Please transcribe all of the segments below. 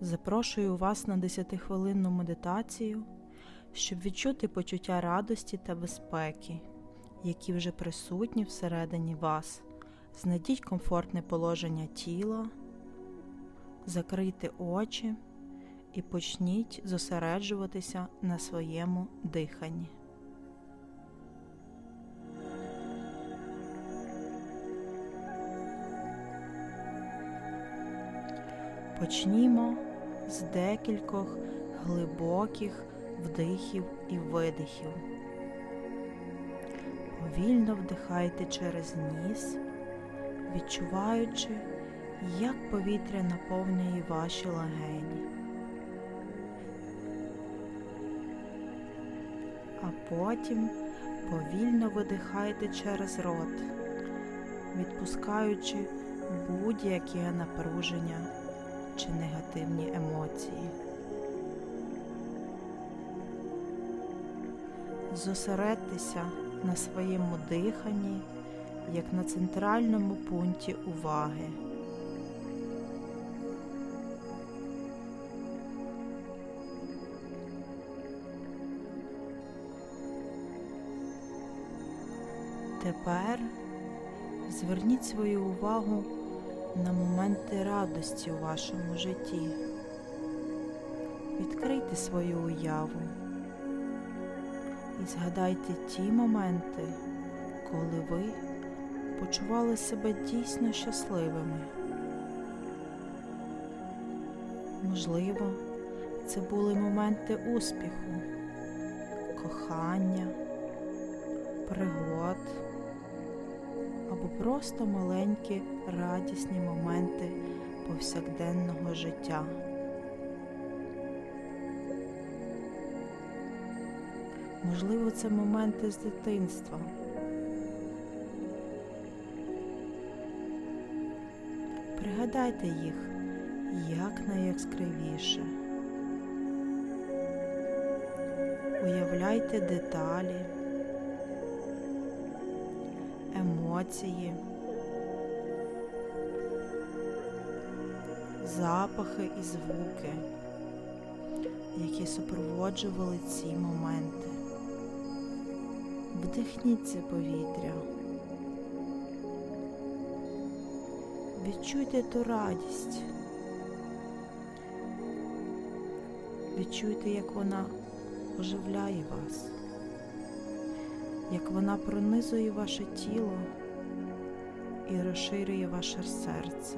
Запрошую вас на 10-хвилинну медитацію, щоб відчути почуття радості та безпеки, які вже присутні всередині вас. Знайдіть комфортне положення тіла, закрийте очі і почніть зосереджуватися на своєму диханні. Почнімо з декількох глибоких вдихів і видихів. Повільно вдихайте через ніс, відчуваючи, як повітря наповнює ваші легені. А потім повільно видихайте через рот, відпускаючи будь-яке напруження чи негативні емоції. Зосередьтеся на своєму диханні як на центральному пункті уваги. Тепер зверніть свою увагу на моменти радості у вашому житті. Відкрийте свою уяву і згадайте ті моменти, коли ви почували себе дійсно щасливими. Можливо, це були моменти успіху, кохання, пригод або просто маленькі радісні моменти повсякденного життя. Можливо, це моменти з дитинства. Пригадайте їх як найяскравіше. Уявляйте деталі, емоції, запахи і звуки, які супроводжували ці моменти. Вдихніть це повітря. Відчуйте ту радість. Відчуйте, як вона оживляє вас, як вона пронизує ваше тіло і розширює ваше серце.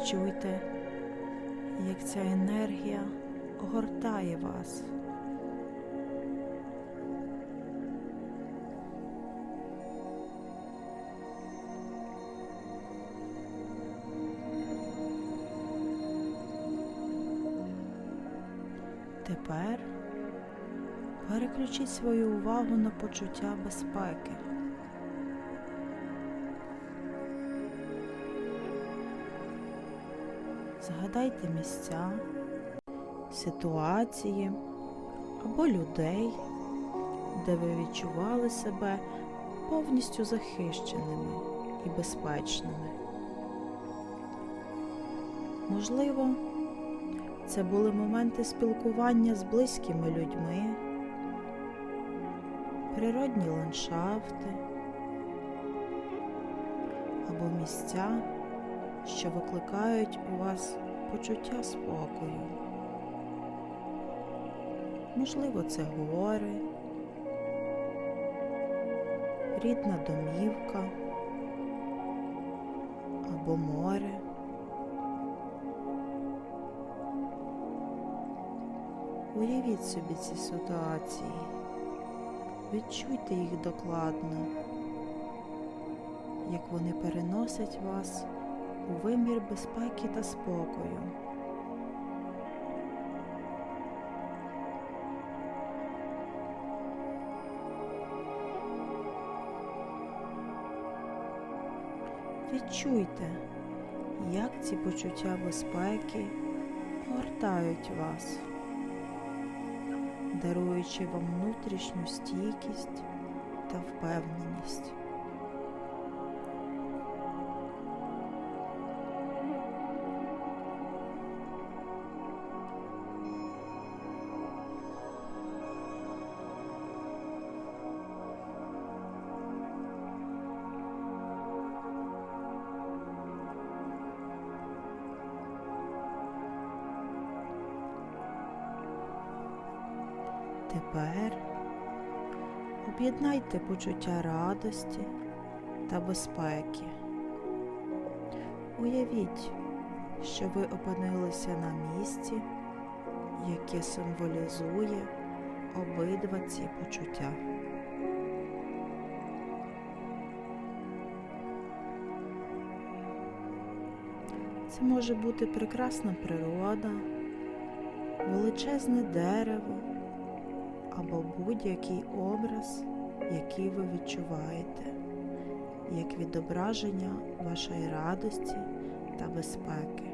Відчуйте, як ця енергія огортає вас. Тепер переключіть свою увагу на почуття безпеки. Згадайте місця, ситуації або людей, де ви відчували себе повністю захищеними і безпечними. Можливо, це були моменти спілкування з близькими людьми, природні ландшафти або місця що викликають у вас почуття спокою. Можливо, це гори, рідна домівка або море. Уявіть собі ці ситуації, відчуйте їх докладно, як вони переносять вас у вимір безпеки та спокою. Відчуйте, як ці почуття безпеки огортають вас, даруючи вам внутрішню стійкість та впевненість. Тепер об'єднайте почуття радості та безпеки. Уявіть, що ви опинилися на місці, яке символізує обидва ці почуття. Це може бути прекрасна природа, величезне дерево або будь-який образ, який ви відчуваєте, як відображення вашої радості та безпеки.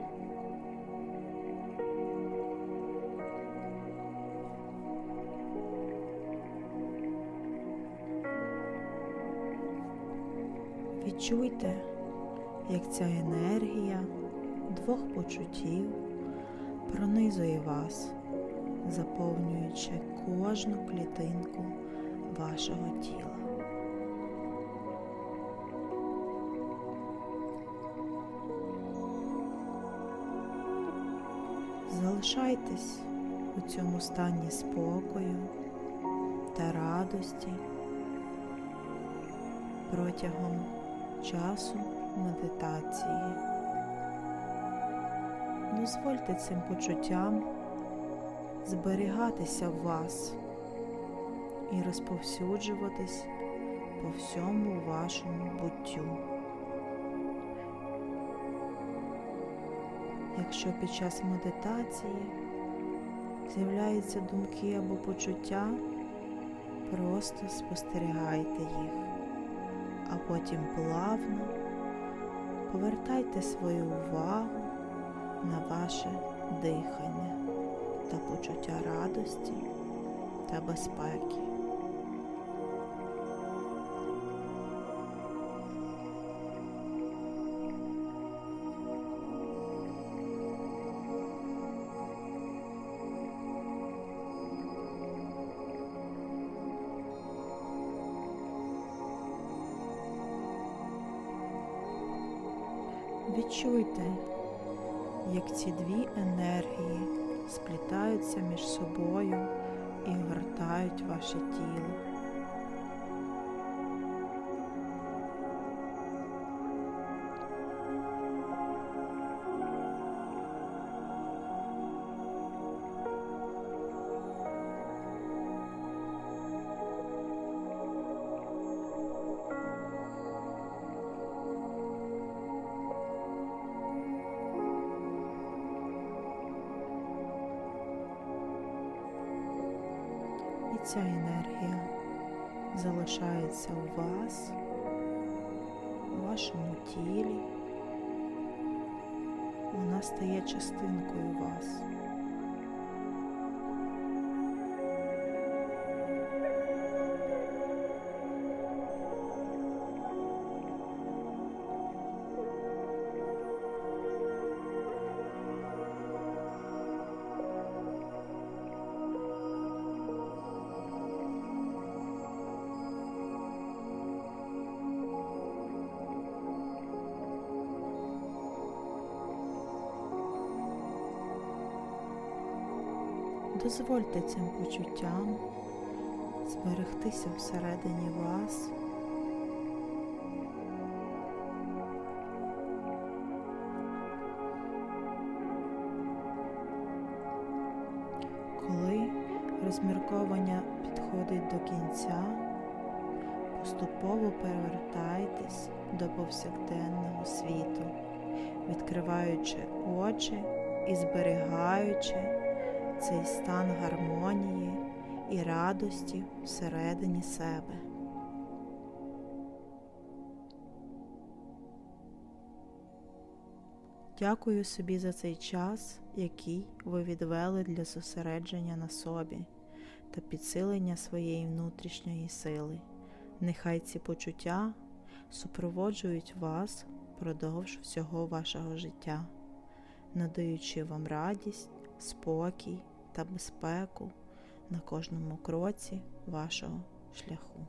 Відчуйте, як ця енергія двох почуттів пронизує вас, заповнюючи кожну клітинку вашого тіла. Залишайтесь у цьому стані спокою та радості протягом часу медитації. Дозвольте цим почуттям зберігатися в вас і розповсюджуватись по всьому вашому буттю. Якщо під час медитації з'являються думки або почуття, просто спостерігайте їх, а потім плавно повертайте свою увагу на ваше дихання та почуття радості та безпеки. Відчуйте, як ці дві енергії сплітаються між собою і огортають ваше тіло. Ця енергія залишається у вас, у вашому тілі. Вона стає частинкою вас. Дозвольте цим почуттям зберегтися всередині вас. Коли розмірковання підходить до кінця, поступово перевертайтесь до повсякденного світу, відкриваючи очі і зберігаючи цей стан гармонії і радості всередині себе. Дякую собі за цей час, який ви відвели для зосередження на собі та підсилення своєї внутрішньої сили. Нехай ці почуття супроводжують вас впродовж всього вашого життя, надаючи вам радість, спокій та безпеку на кожному кроці вашого шляху.